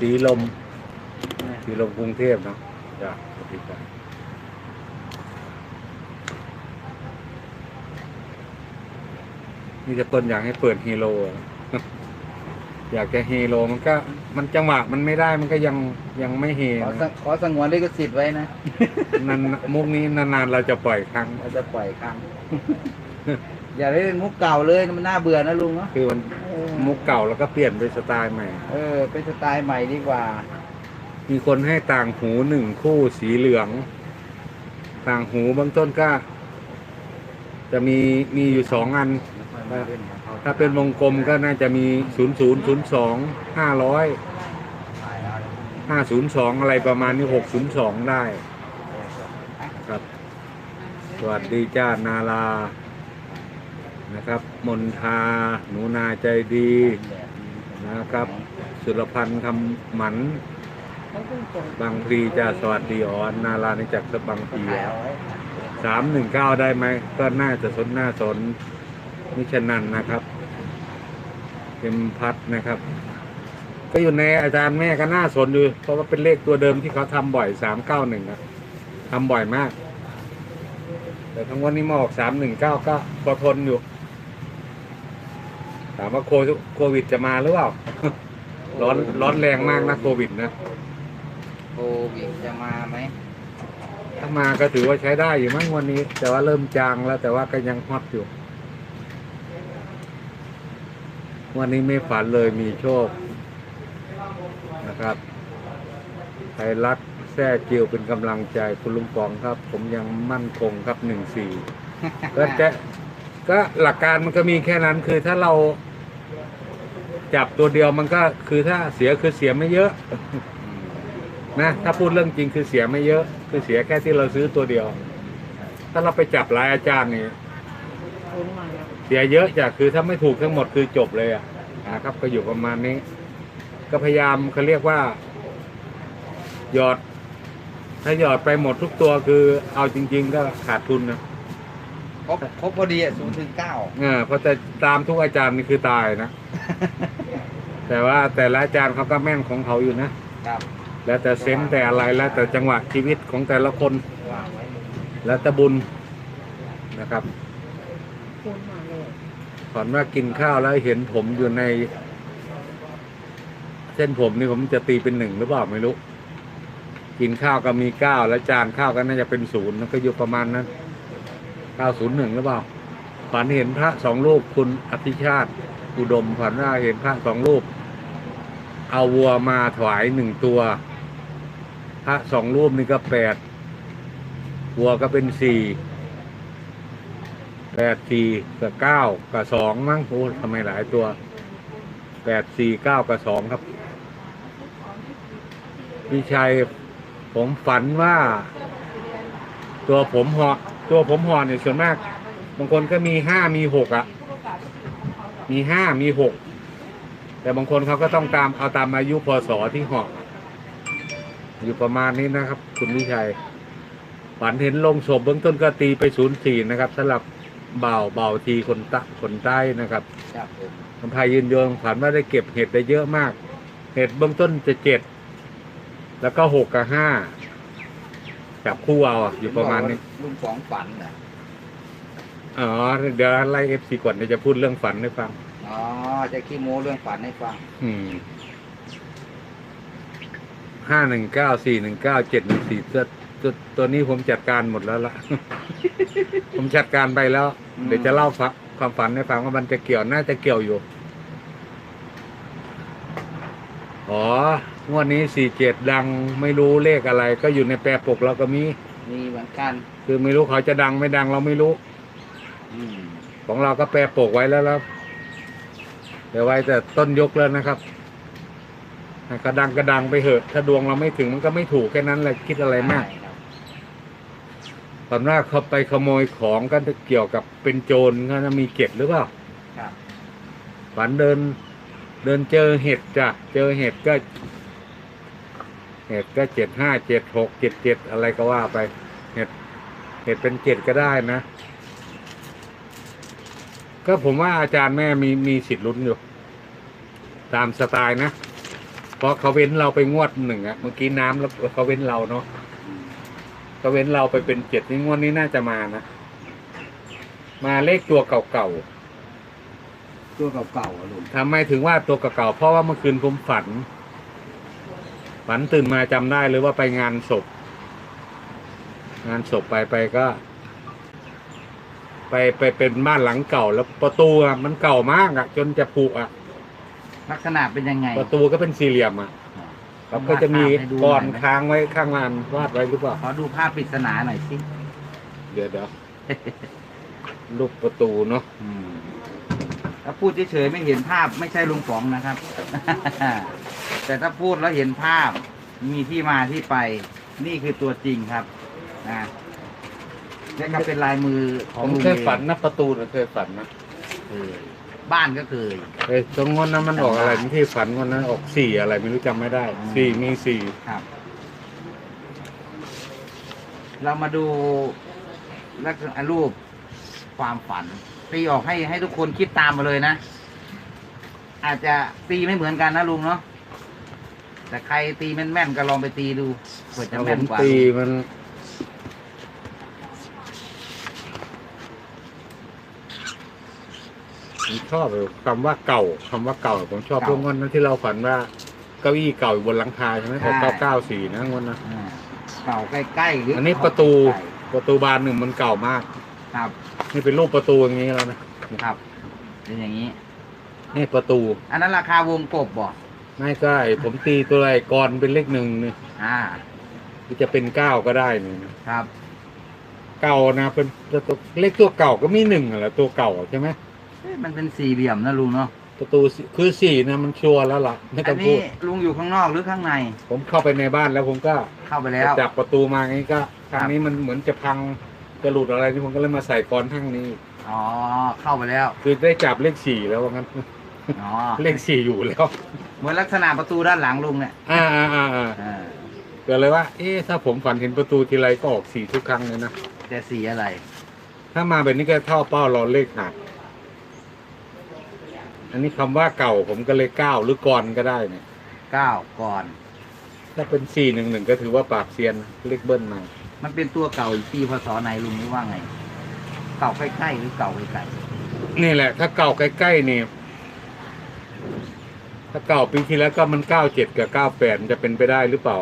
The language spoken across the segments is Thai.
สีลมสีลมกรุงเทพเนาะจ้ะสวัสดีครับนี่จะต้นอยากให้เปิดฮีโร่อะอยากจะฮีโร่มันก็ มันจังหวะมันไม่ได้มันก็ยังยังไม่เฮขอสนะขอสงวนลิขสิทธิ์ไว้นะนันมุกนี้นานๆเราจะปล่อยครั้งเราจะปล่อยครั้ง อย่าเล่นมุกเก่าเลยมันน่าเบื่อนะลุงเนาะคือมันเออมุกเก่าแล้วก็เปลี่ยนเป็นสไตล์ใหม่ เออ เป็นสไตล์ใหม่ดีกว่า มีคนให้ต่างหูหนึ่งคู่สีเหลือง ต่างหูเบื้องต้นก็ จะมีมีอยู่สองอัน ถ้าเป็นวงกลมก็น่าจะมีศูนย์ศูนย์ศูนย์สองห้าร้อยห้าศูนย์สองอะไรประมาณนี้หกศูนย์สองได้ ครับ สวัสดีจ้านาลา นะครับ มนทา หนูนาใจดีนะครับ สุรพันธ์คำหมัน บางพลีจะสวัสดีอ๋อนนาราในจักรบางพลีสามหนึ่งเก้าได้ไหม ก็น่าจะสนหน้าสนนิชนันนะครับเอ็มพัดนะครับ ก็อยู่ในอาจารย์แม่ก็น่าสนอยู่เพราะว่าเป็นเลขตัวเดิมที่เขาทำบ่อยสามเก้าหนึ่งทำบ่อยมาก แต่ทั้งวันนี้มาออกสามหนึ่งเก้าก็พอทนอยู่ามว่าโควิดโควิดจะมาหรือเปล่า ร้อนร้อนแรงมากนะโควิดนะ โควิดจะมาไหม ถ้ามาก็ถือว่าใช้ได้อยู่มั้งวันนี้ แต่ว่าเริ่มจางแล้ว แต่ว่าก็ยังฮอตอยู่ วันนี้ไม่ฝันเลยมีโชคนะครับไทยรัฐแท้จิวเป็นกำลังใจคุณลุงปองครับ ผมยังมั่นคงครับหนึ่งสี่ก็จะก็หลักการมันก็มีแค่นั้นคือถ้าเรา จับตัวเดียวมันก็คือถ้าเสียคือเสียไม่เยอะ นะ ถ้าพูดเรื่องจริงคือเสียไม่เยอะ คือเสียแค่ที่เราซื้อตัวเดียว ถ้าเราไปจับหลายอาจารย์นี่เสียเยอะจ้ะคือถ้าไม่ถูกทั้งหมดคือจบเลยอะนะครับก็อยู่ประมาณนี้ ก็พยายามเขาเรียกว่า หยอด ถ้าหยอดไปหมดทุกตัวคือ เอาจริง ๆ ก็ขาดทุนนะครบครบพอดีอะศูนย์ถึงเก้าเออเพราะแต่ตามทุกอาจารย์นี่คือตายนะ แต่ว่าแต่ละอาจารย์เขาก็แม่นของเขาอยู่นะ ครับแล้วแต่เซนส์แต่อะไรแล้วแต่จังหวะชีวิตของแต่ละคน วางไว้แล้วแต่บุญนะครับฝันว่ากินข้าวแล้วเห็นผมอยู่ใน เส้นผมนี่ผมจะตีเป็นหนึ่งหรือเปล่าไม่รู้ กินข้าวก็มีเก้าแล้วจานข้าวก็น่าจะเป็นศูนย์มันก็อยู่ประมาณนั้นเก้าศูนย์หนึ่งหรือเปล่าฝันเห็นพระสองรูปคุณอภิชาติ อุดมฝันว่าเห็นพระสองรูป เอาวัวมาถวายหนึ่งตัว พระสองรูปนี่ก็แปดวัวก็เป็นสี่แปดสี่กับเก้ากับสองมั้งโอ้ทำไมหลายตัวแปดสี่เก้ากับสองครับพี่ชัยผมฝันว่า ตัวผมหอตัวผมหอเนี่ยส่วนมาก บางคนก็มีห้ามีหกอะ มีห้ามีหก แต่บางคนเขาก็ต้องตามเอาตามอายุพศที่เหาะอยู่ประมาณนี้นะครับ คุณวิชัยฝันเห็นลงศพเบื้องต้นก็ตีไปศูนย์สี่นะครับสำหรับเบาเบาทีคนตะคนใต้นะครับครับผมลำพายยืนยงฝันว่าได้เก็บเห็ดได้เยอะมาก เห็ดเบื้องต้นจะเจ็ดแล้วก็หกกับห้าจับคู่เอาอะอยู่ประมาณนี้ลุงสองฝันเหรออ๋อเดี๋ยวไล่เอฟซีก่อนเดี๋ยวจะพูดเรื่องฝันให้ฟัง อ๋อจะขี้โม้เรื่องฝันให้ฟังอืมห้าหนึ่งเก้าสี่หนึ่งเก้าเจ็ดหนึ่งสี่ตัวตัวตัวนี้ผมจัดการหมดแล้วล่ะ ผมจัดการไปแล้ว เดี๋ยวจะเล่าฝันความฝันให้ฟังว่ามันจะเกี่ยวน่าจะเกี่ยวอยู่ อ๋องวดนี้สี่เจ็ดดังไม่รู้เลขอะไร ก็อยู่ในแปรปกเราก็มี มีเหมือนกัน คือไม่รู้เขาจะดังไม่ดังเราไม่รู้อืมของเราก็แปรปกไว้แล้วแล้ว เดี๋ยวไว้แต่ต้นยกแล้วนะครับให้กระดังกระดังไปเหอะ ถ้าดวงเราไม่ถึงมันก็ไม่ถูกแค่นั้นแหละคิดอะไรมากใช่ครับตอนแรกเขาไปขโมยของก็เกี่ยวกับเป็นโจรก็จะมีเก็บหรือเปล่าครับฝันเดิน เดินเจอเห็ดจ้ะ เจอเห็ดก็ เห็ดก็เจ็ดห้าเจ็ดหกเจ็ดเจ็ดอะไรก็ว่าไป เห็ด เห็ดเป็นเจ็ดก็ได้นะ ก็ผมว่าอาจารย์แม่มีมีสิทธิ์ลุ้นอยู่ ตามสไตล์นะ เพราะเขาเว้นเราไปงวดหนึ่งอะเมื่อกี้น้ำแล้วเขาเว้นเราเนาะเขาเว้นเราไปเป็นเจ็ดนี่งวดนี้น่าจะมานะ มาเลขตัวเก่าตัวเก่าๆอะลุงๆทำไมถึงว่าตัวเก่าๆเพราะว่าเมื่อคืนผมฝัน ฝันตื่นมาจำได้เลยว่าไปงานศพ งานศพไปไปก็ ไปไปเป็นบ้านหลังเก่า แล้วประตูอะมันเก่ามากอะจนจะผุอะลักษณะเป็นยังไงประตูก็เป็นสี่เหลี่ยมอะแล้วก็จะมีวาดภาพให้ดูกรอนหน่อยไหมค้างไว้ข้างลานวาดไว้หรือเปล่าขอดูภาพปริศนาหน่อยสิเดี๋ยวเดี๋ยวลูกประตูเนาะอืมถ้าพูดเฉยๆไม่เห็นภาพไม่ใช่ลุงป๋องนะครับ แต่ถ้าพูดแล้วเห็นภาพมีที่มาที่ไป นี่คือตัวจริงครับนะ นี่ก็เป็นลายมือขผองมลุงเคยเองฝันนะประตูนะเคยฝันนะเคยบ้านก็เคย เอ้ยตรงงนนั้นมันออกอะไรจำได้ที่ฝันงนนั้นออกสี่อะไรไม่รู้จำไม่ได้อืมสี่มีสี่ครับ เรามาดูลักษณะรูปความฝัน ตีออกให้ให้ทุกคนคิดตามมาเลยนะ อาจจะตีไม่เหมือนกันนะลุงเนาะแต่ใครตีแม่นๆก็ลองไปตีดูเผื่อจะผแม่นมกว่าตีมัน ผมชอบเลยคำว่าเก่าคำว่าเก่า ผมชอบเรื่องงนนั้นที่เราฝันว่าเก้าอี้เก่าอยู่บนหลังคาใช่ไหมออกเก้าเก้าสี่นะงนนะ อ่าเก่าใกล้ๆหรืออัอันนี้ประตู ประตูบานหนึ่งมันเก่ามาก ครับนี่เป็นรูปประตูอย่างนี้แล้วนะครับเป็นอย่างนี้ นี่ประตูอันนั้นราคาวงกบบ่ไม่ใช่ผมตีตัวอะไรกรเป็นเลขหนึ่งนี่อ่าที่จะเป็นเก้าก็ได้นี่ครับ เก่านะเป็นตัวเลขตัวเก่าก็มีหนึ่งแหละตัวเก่าใช่ไหม เอ๊ะมันเป็นสี่เหลี่ยมนะลุงเนาะประตูสี่คือสี่นะมันชัวร์แล้วล่ะไม่อัต้อนงพูนี้ดลุงอยู่ข้างนอกหรือข้างในผมเข้าไปในบ้านแล้วผมก็เข้าไปแล้ว จับประตูมาอย่างนี้ก็ทางนี้มันเหมือนจะพังจะหลุดอะไรที่ผมก็เลยมาใส่กรทั้งนี้ อ๋อเข้าไปแล้วคือได้จับเลขสี่แล้วว่างั้นอ๋อเลขสี่อยู่แล้ว เหมือนลักษณะประตูด้านหลังลุงเนี่ยอ่าอ่าอ่าอ่าอ่าก็เลยว่า เอ๊ะถ้าผมฝันเห็นประตูทีไรก็ออกสี่ทุกครั้งเลยนะแต่สีอะไรถ้ามาแบบนี้ก็เท่าเป้ารอเลขหัก อันนี้คำว่าเก่าผมก็เลยเก้าหรือกรก็ได้เนี่ยเก้าก่อนถ้าถ้าเป็นสี่หนึ่งหนึ่งก็ถือว่าปราบเซียนเลขเบิ้ลมามันเป็นตัวเก่าอีกปีพศไหนลุงหรือว่าไง เก่าใกล้ๆหรือเก่าไกลนี่แหละ ถ้าเก่าใกล้ๆนี่ถ้าเก่าปีที่แล้วก็มันเก้าเจ็ดกับเก้าแปดจะเป็นไปได้หรือเปล่า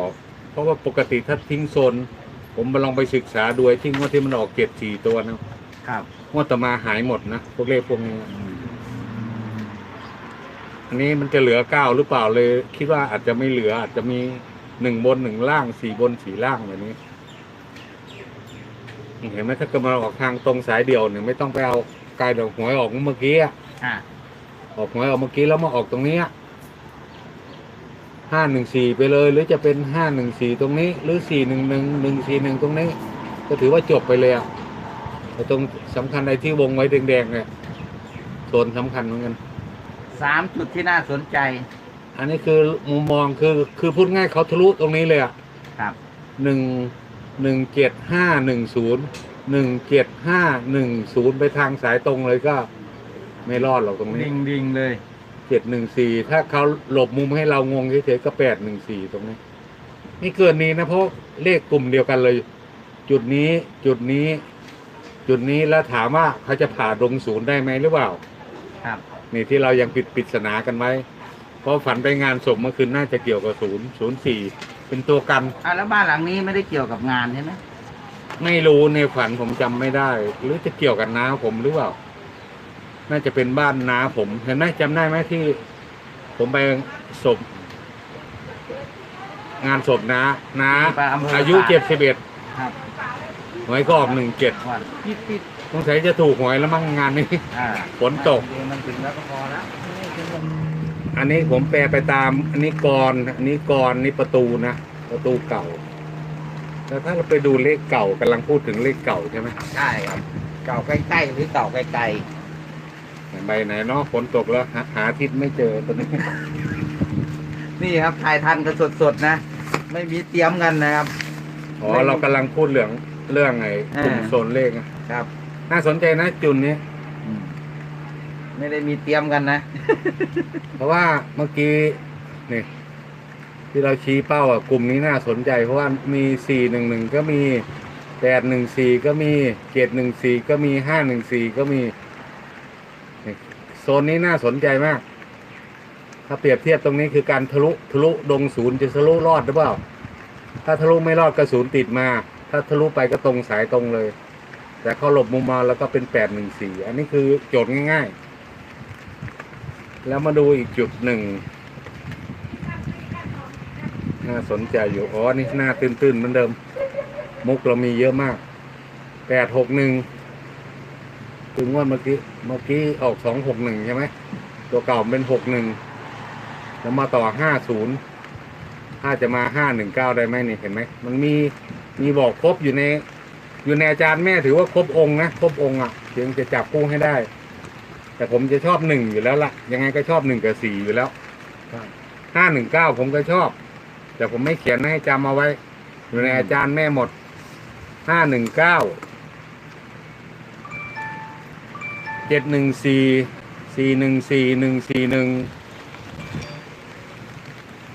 เพราะว่าปกติถ้าทิ้งโซน ผมมาลองไปศึกษาดูไอ้ที่งวดที่มันออกเจ็ดสี่ตัวนะครับ งวดต่อมาหายหมดนะพวกเลขพวกนี้อืม อันนี้มันจะเหลือเก้าหรือเปล่าเลย คิดว่าอาจจะไม่เหลืออาจจะมีหนึ่งบนหนึ่งล่างสี่บนสี่ล่างแบบนี้ เห็นไหมถ้าเกิดมาออกทางตรงสายเดียวเนี่ยไม่ต้องไปเอากายดอกหวยออกเมื่อกี้อะอะออกหวยออกเมื่อกี้แล้วมาออกตรงเนี้ห้าหนึ่งสี่ไปเลย หรือจะเป็นห้าหนึ่งสี่ตรงนี้ หรือสี่หนึ่งหนึ่งหนึ่งสี่หนึ่งตรงนี้ ก็ถือว่าจบไปเลยอะแต่ตรงสำคัญในที่วงไว้แดงๆเนี่ยโซนสำคัญเหมือนกัน สามจุดที่น่าสนใจอันนี้คือมุมมองคือคือพูดง่ายเขาทะลุตรงนี้เลยอะครับหนึ่งหนึ่งเจ็ดห้าหนึ่งศูนย์หนึ่งเจ็ดห้าหนึ่งศูนย์ไปทางสายตรงเลยก็ไม่รอดหรอกตรงนี้ดิ่งดิ่งๆเลยเจ็ดหนึ่งสี่ถ้าเขาหลบมุมให้เรางงเฉยๆก็แปดหนึ่งสี่ตรงนี้ นี่เกินนี้นะเพราะเลขกลุ่มเดียวกันเลย จุดนี้จุดนี้ จุดนี้แล้วถามว่าเขาจะผ่าลงศูนย์ได้ไหมหรือเปล่า ครับ นี่ที่เรายังปิดปริศนากันไว้เพราะฝันไปงานศพเมื่อคืนน่าจะเกี่ยวกับศูนย์ศูนย์สี่เป็นตัวกันอะแล้วบ้านหลังนี้ไม่ได้เกี่ยวกับงานใช่ไหมไม่รู้ในฝันผมจำไม่ได้ หรือจะเกี่ยวกับน้าผมหรือเปล่า น่าจะเป็นบ้านน้าผมเห็นไหมจำได้ไหมที่ ผมไปศพงานศพน้าน้าไปอำเภออายุปากเจ็ดสิบเอ็ดครับหวยก็ออกหนึ่งเจ็ดวันปิดปิด สงสัยจะถูกหวยแล้วมั้งงานนี้ อ่าฝนตก มันถึงแล้วก็พอแล้วอันนี้ผมแปลไปตาม อันนี้กรอันนี้กรนี่ประตูนะประตูเก่า แต่ถ้าเราไปดูเลขเก่ากำลังพูดถึงเลขเก่าใช่ไหมใช่ครับเก่าใกล้ๆหรือเก่าไกลใบไหนเนาะฝนตกแล้วหาหาทิศไม่เจอตัวนี้ ๆนี่ครับถ่ายทันกันสดๆนะ ไม่มีเตรียมกันนะครับ อ๋อ เรากำลังพูดเรื่องเรื่องไงกลุ่มอ่าโซนเลขอะครับ น่าสนใจนะจุดนี้ อืมไม่ได้มีเตรียมกันนะ เพราะว่าเมื่อกี้นี่ที่เราชี้เป้าอะกลุ่มนี้น่าสนใจ เพราะว่ามีสี่หนึ่งหนึ่งก็มีแปดหนึ่งสี่ก็มีเจ็ดหนึ่งสี่ก็มีห้าหนึ่งสี่ก็มีนี่โซนนี้น่าสนใจมาก ถ้าเปรียบเทียบตรงนี้คือการทะลุทะลุดงศูนย์จะทะลุรอดหรือเปล่า ถ้าทะลุไม่รอดกระสุนติดมา ถ้าทะลุไปก็ตรงสายตรงเลย แต่เขาหลบมุมมาแล้วก็เป็นแปดหนึ่งสี่อันนี้คือโจทย์ง่าย ๆ แล้วมาดูอีกจุดหนึ่งน่าสนใจอยู่ อ๋อ นี่หน้าตื้นๆเหมือนเดิม มุกเรามีเยอะมากแปดหกหนึ่งถึงว่าเมื่อกี้เมื่อกี้ออกสองหกหนึ่งใช่ไหมตัวเก่าเป็นหกหนึ่งแล้วมาต่อห้าศูนย์ถ้าจะมาห้าหนึ่งเก้าได้ไหมนี่เห็นไหม มันมีมีบอกครบอยู่ใน อยู่ในอาจารย์แม่ถือว่าครบองค์นะครบองค์อะเพียงจะจับคู่ให้ได้ แต่ผมจะชอบหนึ่งอยู่แล้วล่ะ ยังไงก็ชอบหนึ่งกับสี่อยู่แล้วห้าหนึ่งเก้าผมก็ชอบ แต่ผมไม่เขียนให้จำเอาไว้ อยู่ในอาจารย์แม่หมดห้าหนึ่งเก้าเจ็ดหนึ่งสี่สี่หนึ่งสี่หนึ่งสี่หนึ่ง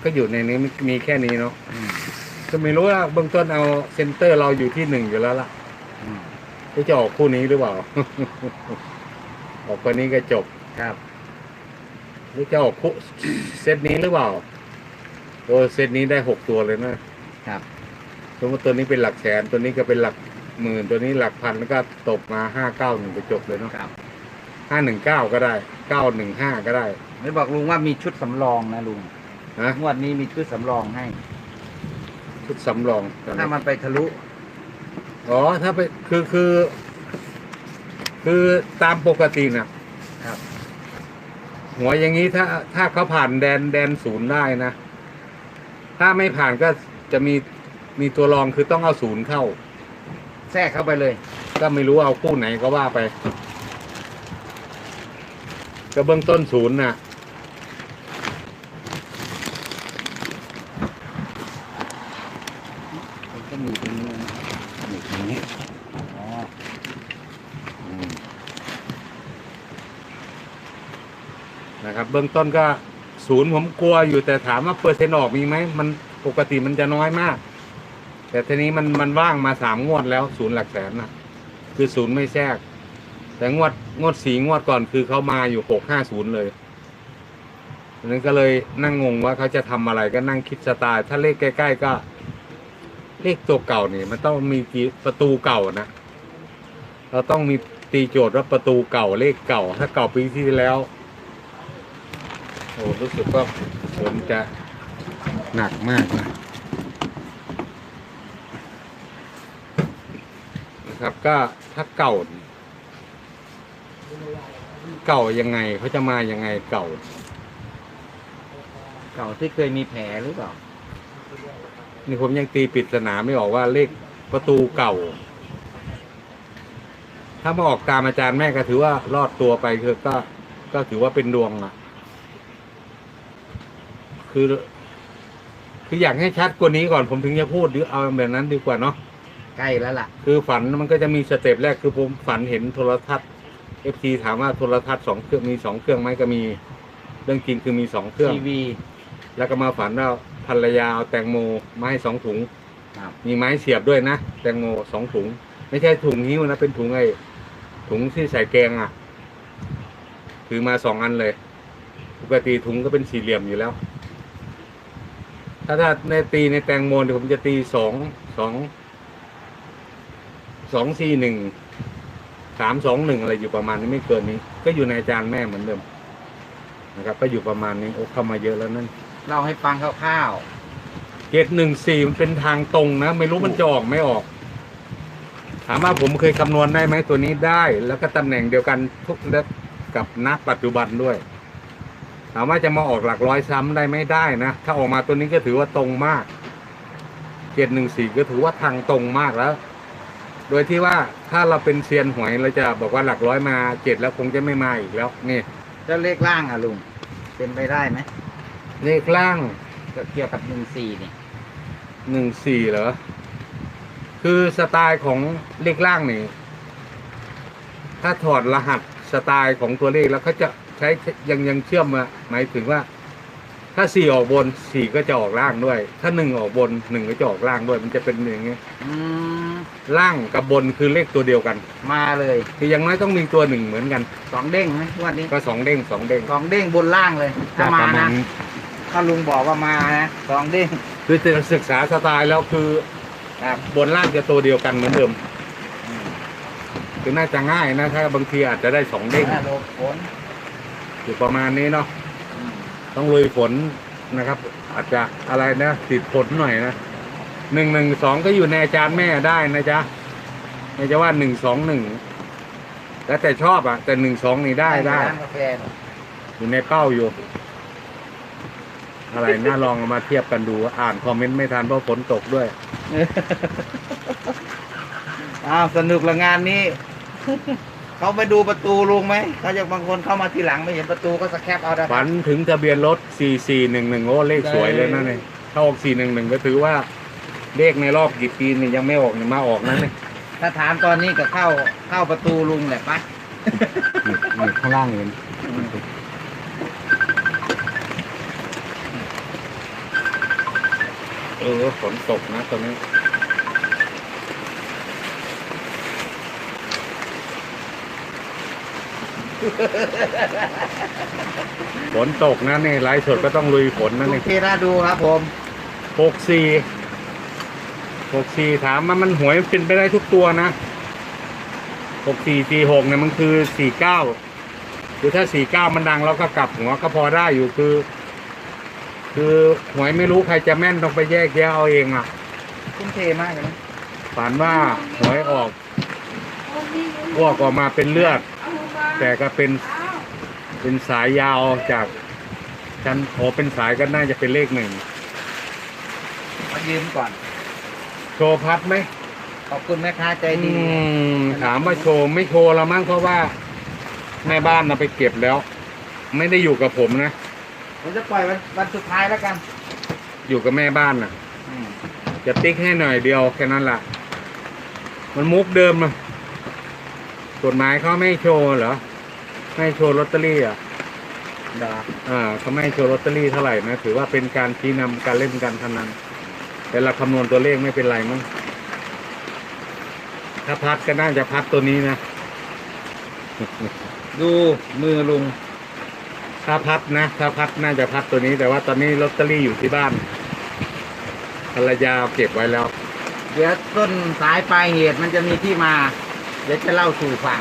ก็อยู่ในนี้มีแค่นี้เนาะอืมก็ไม่รู้ว่าเบื้องต้นเอาเซนเตอร์เราอยู่ที่หนึ่งอยู่แล้วล่ะอื มที่จะออกคู่นี้หรือเปล่า ออกคนนี้ก็จบครับหรือจะออกคู่เซตนี้หรือเปล่าโอ้เซตนี้ได้หกตัวเลยนะครับสมมติตัวนี้เป็นหลักแสนตัวนี้ก็เป็นหลักหมื่นตัวนี้หลักพันแล้วก็ตกมาห้าเก้าหนึ่งไปจบเลยเนาะครับห้าหนึ่งเก้าก็ได้เก้าหนึ่งห้าก็ได้ไม่บอกลุงว่ามีชุดสำรองนะลุงนะงวดนี้มีชุดสำรองให้ ชุดสำรองตอนนี้ถ้ามันไปทะลุ อ๋อถ้าไปคือคือ คือตามปกติน่ะครับ หัวอย่างนี้ถ้าถ้าเขาผ่านแดนแดนศูนย์ได้นะ ถ้าไม่ผ่านก็จะมีมีตัวรองคือต้องเอาศูนย์เข้า แทรกเข้าไปเลย ก็ไม่รู้เอาคู่ไหนก็ว่าไป ก็เบื้องต้นศูนย์น่ะ มันก็มีตรงนี้นะมีตรงนี้อ๋อ อืมนะครั บเบื้องต้นก็ศูนย์ผมกลัวอยู่แต่ถามว่าเปอร์เซ็นต์ออกมีไหมมันปกติมันจะน้อยมาก แต่ทีนี้มันมันว่างมาสามงวดแล้วศูนย์หลักแสนนะคือศูนย์ไม่แทรก แต่งวดงวดสีงวดก่อนคือเขามาอยู่หกห้าศูนย์เลยนั้นก็เลยนั่งงงว่าเขาจะทำอะไรก็นั่งคิดสไตล์ถ้าเลขใกล้ ๆ ก็ เลขตัวเก่านี่มันต้องมีกี่ประตูเก่านะเราต้องมีตีโจทย์ว่าประตูเก่าเลขเก่า ถ้าเก่าปีที่แล้ว โอ้รู้สึกว่าฝนจะหนักมากนะนะครับ ก็ถ้าเก่า เก่ายังไงเขาจะมายังไงเก่า เก่าที่เคยมีแผลหรือเปล่า นี่ผมยังตีปริศนาไม่ออกว่าเลขประตูเก่า ถ้ามาออกตามอาจารย์แม่ก็ถือว่ารอดตัวไปคือก็ก็ถือว่าเป็นดวงอะ คือ คืออยากให้ชัดกว่านี้ก่อนผมถึงจะพูดหรือเอาแบบนั้นดีกว่าเนาะใกล้แล้วล่ะ คือฝันมันก็จะมีสเต็ปแรกคือผมฝันเห็นโทรทัศน์เอฟซีถามว่าโทรทัศน์สองเครื่องมีสองเครื่องไหมก็มี เรื่องจริงคือมีสองเครื่อง ทีวีแล้วก็มาฝันว่าภรรยาเอาแตงโมมาให้สองถุง ครับ มีไม้เสียบด้วยนะ แตงโมสองถุง ไม่ใช่ถุงนิ้วนะ เป็นถุงไอ้ถุงที่ใส่แกงอะ ถือมาสองอันเลย ปกติถุงก็เป็นสี่เหลี่ยมอยู่แล้ว ถ้าถ้าในตีในแตงโมเนี่ยผมจะตีสองสองสองสี่หนึ่งสามสองหนึ่งอะไรอยู่ประมาณนี้ไม่เกินนี้ ก็อยู่ในอาจารย์แม่เหมือนเดิมนะครับ ก็อยู่ประมาณนี้โอ้เข้ามาเยอะแล้วนั่นเล่าให้ฟังคร่าวเกตหนึ่งสี่มันเป็นทางตรงนะ ไม่รู้มันจะออกไม่ออก ถามว่าผมเคยคำนวณได้ไหมตัวนี้ได้ แล้วก็ตำแหน่งเดียวกันทุกและกับนักปัจจุบันด้วย ถามว่าจะมาออกหลักร้อยซ้ำได้ไม่ได้นะ ถ้าออกมาตัวนี้ก็ถือว่าตรงมากเกตหนึ่งสี่ก็ถือว่าทางตรงมากแล้ว โดยที่ว่าถ้าเราเป็นเซียนหวยเราจะบอกว่าหลักร้อยมาเจ็ดแล้วคงจะไม่มาอีกแล้วนี่ๆแล้วเลขล่างอะลุงเป็นไปได้ไหมเลขล่างก็เกี่ยวกับหนึ่งสี่นี่หนึ่งสี่เหรอคือสไตล์ของเลขล่างนี่ถ้าถอดรหัสสไตล์ของตัวเลขแล้วเขาจะ ใช้ยังยังเชื่อมมาหมายถึงว่า ถ้าสี่ออกบนสี่ก็จะออกล่างด้วย ถ้าหนึ่งออกบนหนึ่งก็จะออกล่างด้วย มันจะเป็นอย่างเงี้ยอืมล่างกับบนคือเลขตัวเดียวกันมาเลยคืออย่างน้อยต้องมีตัวหนึ่งเหมือนกัน สองเด้งไหมงวันนี้ก็สองเด้งสองเด้งสองเด้งบนล่างเลยถ้ามาประนะณถ้าลุงบอกว่ามานะสองเด้ง คือจะศึกษาสไตล์แล้วคือครับ บนล่างจะตัวเดียวกันเหมือนเดิมคือน่าจะง่ายนะถ้าบางทีอาจจะได้สองเด้งถ้าหลบฝน อยู่ประมาณนี้เนาะอืมต้องลุยฝนนะครับ อาจจะอะไรนะติดฝนหน่อยนะหนึ่งหนึ่งสองก็อยู่ในอาจารย์แม่ได้นะจ๊ะไม่จะว่าหนึ่งสองหนึ่งแล้วแต่ชอบอะ แต่หนึ่งสองนี่ได้ได้ ร้านกาแฟน่ะอยู่ในเป้าอยู่ อะไรน่าลองเอามาเทียบกันดูอ่านคอมเมนต์ไม่ทันเพราะฝนตกด้วย อ้าวสนุกละงานนี้ เขาไปดูประตูลุงไหมเขาจะบางคนเข้ามาทีหลังไม่เห็นประตูก็สแคปเอาได้ฝันถึงทะเบียนรถ 4411 โอ้เลขสวยเลยนะเนี่ยถ้าออก 411 ก็ถือว่าเลขในรอบกี่ปีนี่ยังไม่ออกนี่มาออกนั่นเลยถ้าถามตอนนี้ก็เข้าเข้าประตูลุงแหละปะนี่นี่ข้างล่างเห็นเออฝนตกนะตรงนี้ ฝนตกนะนี่ไลฟ์สดก็ต้องลุยฝนนะลุนี่งเทน่าดูครับผมหกสี่หกสี่ถามว่ามันหวยเป็นไปได้ทุกตัวนะหกสี่สี่หกเนี่ยมันคือสี่เก้าคือถ้าสี่เก้ามันดังเราก็กลับหัวก็พอได้อยู่คือ คือหวยไม่รู้ใครจะแม่นต้องไปแยกแยะเอาเองอะทุ่มเทมากเลยนะฝันว่าหวยออกอ้วกออกมาเป็นเลือด แต่ก็เป็นเป็นสายยาวจากชั้นโอเป็นสายก็น่าจะเป็นเลขหนึ่งมายืมก่อน โชว์พัดไหมขอบคุณแม่ค้าใจอืดีมถามว่าโชว์ไม่โชว์แล้วมั้งเพราะว่าแม่บ้านเราไปเก็บแล้ว ไม่ได้อยู่กับผมนะ ผมจะปล่อยวันวันสุดท้ายแล้วกันอยู่กับแม่บ้านน่ะอืมจะติ๊กให้หน่อยเดียวแค่นั้นแหละมันมุกเดิมนะกฎหมายเขาไม่ให้โชว์เหรอไม่ ให้โชว์ลอตเตอรี่อะดาอ่าเขาไม่ให้โชว์ลอตเตอรี่เท่าไหร่นะถือว่าเป็นการชี้นำการเล่นการพนันแต่เราคำนวณตัวเลขไม่เป็นไรมั้งถ้าพัดก็น่าจะพัดตัวนี้นะ ดูมือลุงถ้าพัดนะถ้าพัดน่าจะพัดตัวนี้ แต่ว่าตอนนี้ลอตเตอรี่อยู่ที่บ้านภรรยาเอาเก็บไว้แล้ว เดี๋ยวต้นสายปลายเหตุมันจะมีที่มา เดี๋ยวจะเล่าสู่ฟัง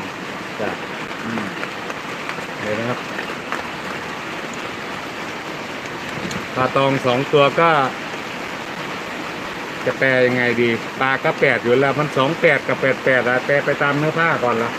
จ้ะอืม เดี๋ยนะครับปลาตองสองตัวก็ จะแปลยังไงดี ปลาก็แปดอยู่แล้ว มันสองแปดกับแปดแปดอะแปลไปตามเนื้อผ้าก่อนละ